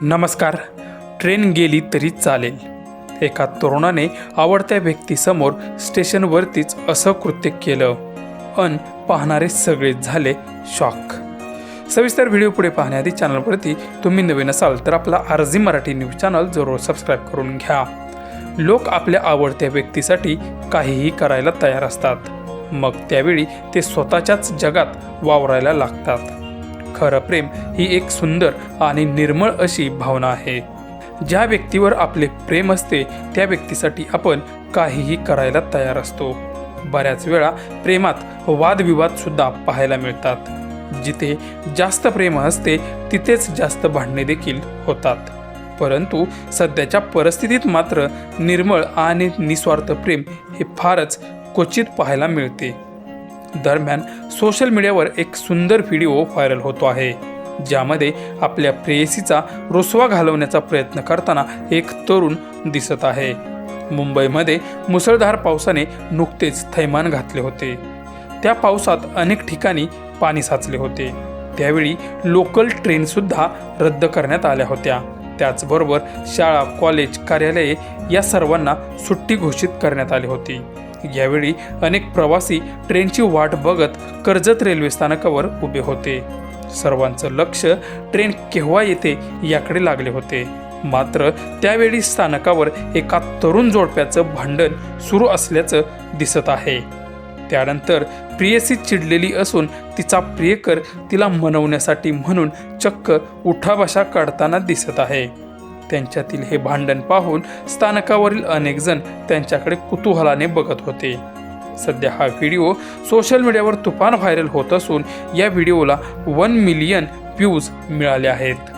नमस्कार. ट्रेन गेली तरी चालेल. एका तरुणाने आवडत्या व्यक्तीसमोर स्टेशनवरतीच असं कृत्य केलं. अन पाहणारे सगळे झाले शॉक. सविस्तर व्हिडिओ पुढे पाहण्याआधी चॅनलवरती तुम्ही नवीन असाल तर आपला R G Marathi news channel जरूर सबस्क्राईब करून घ्या. लोक आपल्या आवडत्या व्यक्तीसाठी काहीही करायला तयार असतात. मग त्यावेळी ते स्वतःच्याच जगात वावरायला लागतात. खरं प्रेम ही एक सुंदर आणि निर्मळ अशी भावना आहे. ज्या व्यक्तीवर आपले प्रेम असते त्या व्यक्तीसाठी आपण काहीही करायला तयार असतो. बऱ्याच वेळा प्रेमात वादविवाद सुद्धा पाहायला मिळतात. जिथे जास्त प्रेम असते तिथेच जास्त भांडणे देखील होतात. परंतु सध्याच्या परिस्थितीत मात्र निर्मळ आणि निस्वार्थ प्रेम हे फारच क्वचित पाहायला मिळते. दरम्यान सोशल मीडियावर एक सुंदर व्हिडिओ व्हायरल होतो आहे. ज्यामध्ये आपल्या प्रेयसीचा रुसवा घालवण्याचा प्रयत्न करताना एक तरुण दिसत आहे. मुंबईमध्ये मुसळधार पावसाने नुकतेच थैमान घातले होते. त्या पावसात अनेक ठिकाणी पाणी साचले होते. त्यावेळी लोकल ट्रेनसुद्धा रद्द करण्यात आल्या होत्या. त्याचबरोबर शाळा कॉलेज कार्यालये या सर्वांना सुट्टी घोषित करण्यात आली होती. यावेळी अनेक प्रवासी ट्रेनची वाट बघत कर्जत रेल्वे स्थानकावर उभे होते. सर्वांचं लक्ष ट्रेन केव्हा येते याकडे लागले होते. मात्र त्यावेळी स्थानकावर एका तरुण जोडप्याचं भांडण सुरू असल्याचं दिसत आहे. त्यानंतर प्रियसी चिडलेली असून तिचा प्रियकर तिला मनवण्यासाठी म्हणून चक्क उठाबशा काढताना दिसत आहे. त्यांच्यातील हे भांडण पाहून स्थानकावरील अनेक जण त्यांच्याकडे कुतूहलाने बघत होते. सध्या हा व्हिडिओ सोशल मीडियावर तुफान व्हायरल होत असून या व्हिडिओला वन मिलियन व्ह्यूज मिळाले आहेत.